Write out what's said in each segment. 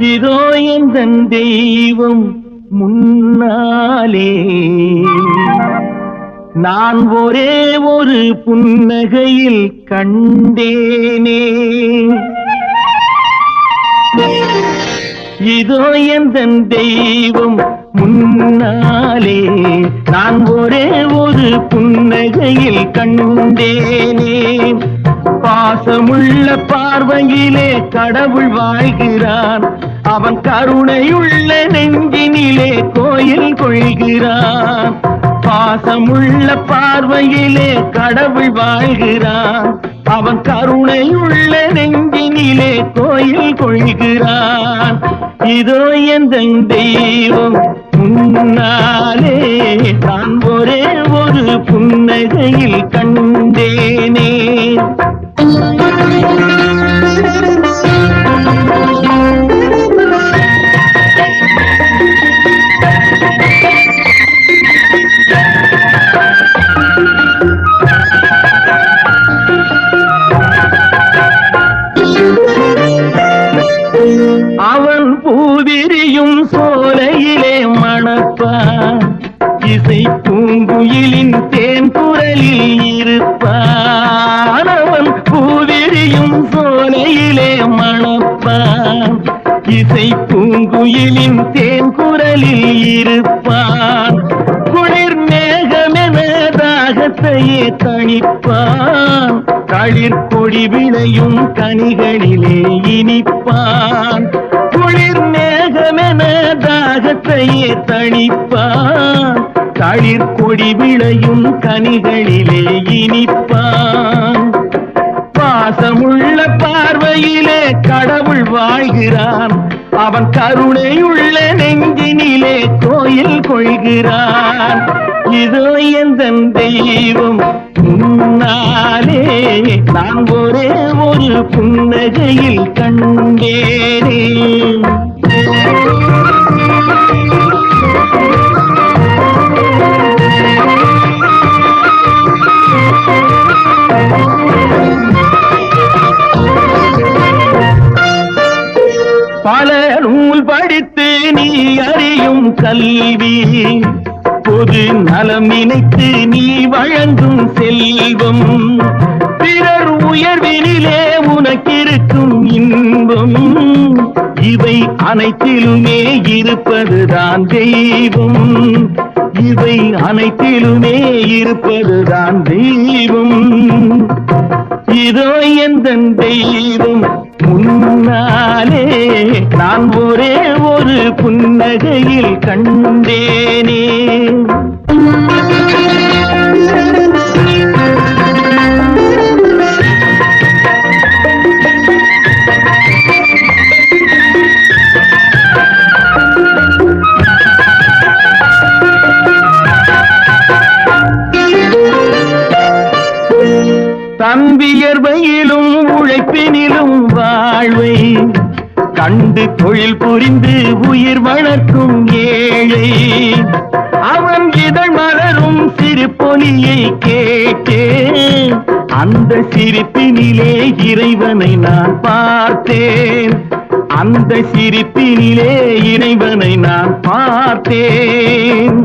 இதோ எந்த தெய்வம் முன்னாலே. நான் ஒரே ஒரு புன்னகையில் கண்டேனே. இதோ எந்த தெய்வம் முன்னாலே. நான் ஒரே ஒரு புன்னகையில் கண்டேனே. பாசமுள்ள பார்வையிலே கடவுள் வாழ்கிறான் அவன் கருணையுள்ள நெஞ்சினிலே கோயில் கொள்கிறான் பாசமுள்ள பார்வையிலே கடவுள் வாழ்கிறான் அவன் கருணையுள்ள நெஞ்சினிலே கோயில் கொள்கிறான் இதோ எந்த தெய்வம் முன்னாலே தான் ஒரே ஒரு புன்னகையில் கண்டேனே மணப்பான் இசை பூங்குயிலின் தேன் குரலில் இருப்பான் அவன் பூவிரியும் சோலையிலே மணப்பான் இசை பூங்குயிலின் தேன் குரலில் இருப்பான் குளிர் மேகமென தாகத்தையே தணிப்பான் களிர் கொடி விளையும் கனிகளிலே இனிப்பான் குளிர் மேகமென தாகத்தையே தணிப்பான். தளிர் கொடி விளையும் கனிகளிலே இனிப்பான். பாசமுள்ள பார்வையிலே கடவுள் வாழ்கிறான். அவன் கருணையுள்ள நெஞ்சினிலே கோயில் கொள்கிறான். இதோ எந்த தெய்வம் முன்னாலே நான் ஒரே ஒரு புன்னகையில் கண்டேனே. செல்வம். பிறர் உயர்வினிலே உனக்கிருக்கும் இன்பம். இவை அனைத்திலுமே இருப்பதுதான் தெய்வம். இவை அனைத்திலுமே இருப்பதுதான் தெய்வம். இதோ எந்த தெய்வம் முன்னாலே நான் ஒரே ஒரு புன்னகையில் கண்டேனே. தம்பியர்வையிலும் உழைப்பினிலும் வாழ்வை கண்டு தொழில் புரிந்து உயிர் வளர்க்கும் ஏழை. அவன் இதழ் மலரும் சிறு பொலியை கேட்டேன் அந்த சிரிப்பினிலே இறைவனை நான் பார்த்தேன். அந்த சிரிப்பினிலே இறைவனை நான் பார்த்தேன்.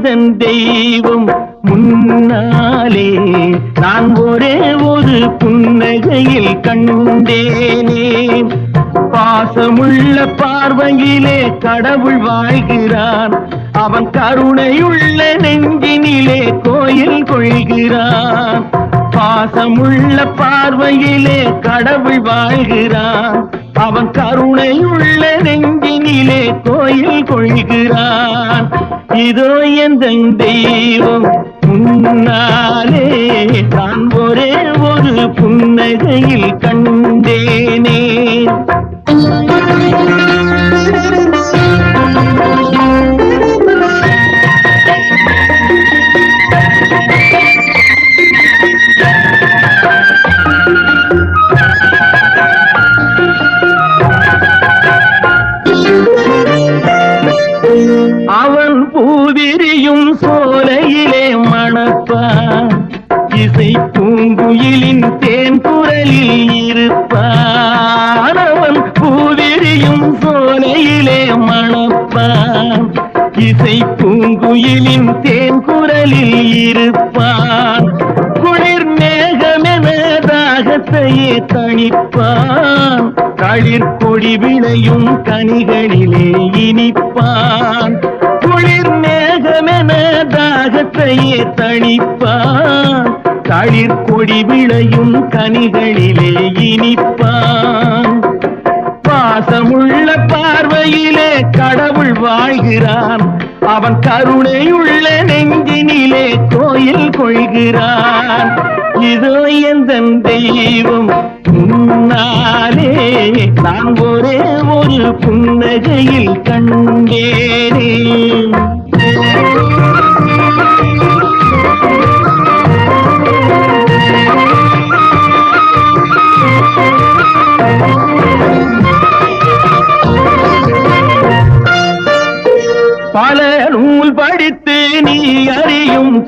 இதோ தெய்வம் முன்னாலே நான் ஒரே ஒரு புன்னகையில் கண்டேனே. பாசமுள்ள பார்வையிலே கடவுள் வாழ்கிறான் அவன் கருணையுள்ள நெஞ்சினிலே கோயில் கொள்கிறான் பாசமுள்ள பார்வையிலே கடவுள் வாழ்கிறான் அவன் கருணையுள்ள இதோ எந்த தெய்வம் முன்னாலே நான் ஒரே ஒரு புன்னகையில் கண்டேனே. அவ பூவிரியும் சோலையிலே மணப்பான் இசை பூங்குயிலின் தேன் குரலில் இருப்பான் அவன். பூவிரியும் சோலையிலே மணப்பான் இசை பூங்குயிலின் தேன் குரலில் இருப்பான். குளிர் மேகமென தாகத்தையே தணிப்பான். களிர் கொடி விளையும் கனிகளிலே இனிப்பான். தாகத்தையே தணிப்பான். தளிர் கொடி விளையும் கனிகளிலே இனிப்பான். பாசமுள்ள பார்வையிலே கடவுள் வாழ்கிறான். அவன் கருணையுள்ள நெஞ்சினிலே கோயில் கொள்கிறான். இதோ எந்த தெய்வம் முன்னாலே நான் ஒரே ஒரு புன்னகையில் கண்டேனே.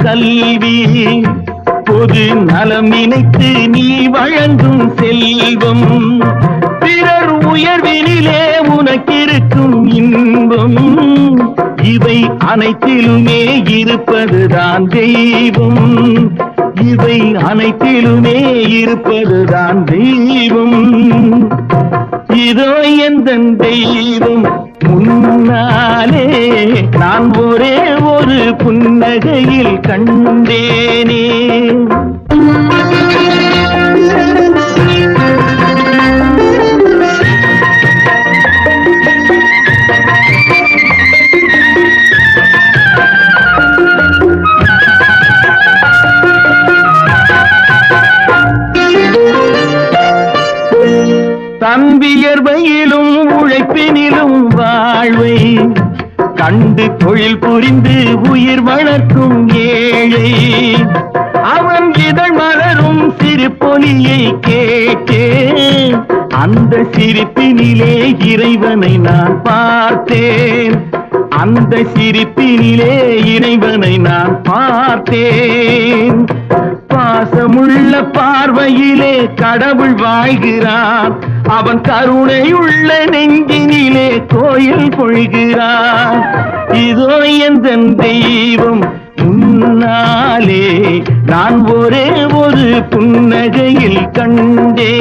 கல்வி. பொது நலம் நினைத்து நீ வழங்கும் செல்வம். பிறர் உயர்வினிலே உனக்கிருக்கும் இன்பம். இவை அனைத்திலுமே இருப்பதுதான் தெய்வம். இவை அனைத்திலுமே இருப்பதுதான் தெய்வம். இதோ எந்த தெய்வம். முன்னாலே நான் ஒரே ஒரு புன்னகையில் கண்டேனே. கண்டு தொழில் புரிந்து உயிர் வளர்க்கும் ஏழை. அவன் இதழ் மலரும் சிரிப்பொலியை கேட்டே அந்த சிரிப்பினிலே இறைவனை நான் பார்த்தேன். அந்த சிரிப்பினிலே இறைவனை நான் பார்த்தேன். பாசமுள்ள பார்வையிலே கடவுள் வாழ்கிறான் அவன் கருணையுள்ள நெஞ்சினிலே கோயில் கொள்கிறான் இதோ எந்த தெய்வம் முன்னாலே நான் ஒரே ஒரு புன்னகையில் கண்டே